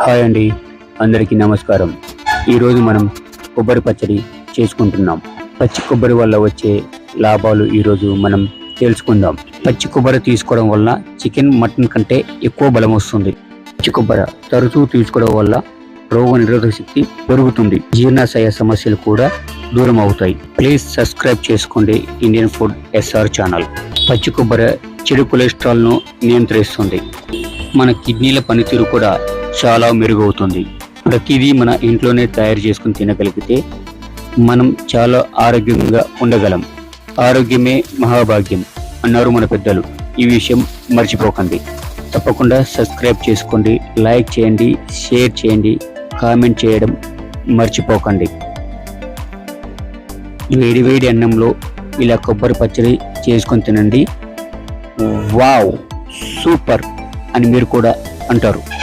Hi అండి. అందరికీ నమస్కారం. ఈరోజు మనం కొబ్బరి పచ్చడి చేసుకుంటున్నాం. పచ్చి కొబ్బరి వల్ల వచ్చే లాభాలు ఈరోజు మనం తెలుసుకుందాం. పచ్చి కొబ్బరి తీసుకోవడం వల్ల చికెన్ మటన్ కంటే ఎక్కువ బలం వస్తుంది. పచ్చి కొబ్బరి తరచూ తీసుకోవడం వల్ల రోగ నిరోధక శక్తి పెరుగుతుంది. జీర్ణాశయ సమస్యలు కూడా దూరం అవుతాయి. ప్లీజ్ సబ్స్క్రైబ్ చేసుకోండి ఇండియన్ ఫుడ్ ఎస్ఆర్ ఛానల్. పచ్చి కొబ్బరి చెడు కొలెస్ట్రాల్ను నియంత్రిస్తుంది. మన కిడ్నీల పనితీరు కూడా చాలా మెరుగవుతుంది. ప్రతిదీ మన ఇంట్లోనే తయారు చేసుకుని తినగలిగితే మనం చాలా ఆరోగ్యంగా ఉండగలం. ఆరోగ్యమే మహాభాగ్యం అన్నారు మన పెద్దలు. ఈ విషయం మర్చిపోకండి. తప్పకుండా సబ్స్క్రైబ్ చేసుకోండి లైక్ చేయండి షేర్ చేయండి కామెంట్ చేయడం మర్చిపోకండి. వేడి వేడి అన్నంలో ఇలా కొబ్బరి పచ్చడి చేసుకొని తినండి. వావ్ సూపర్ అని మీరు కూడా అంటారు.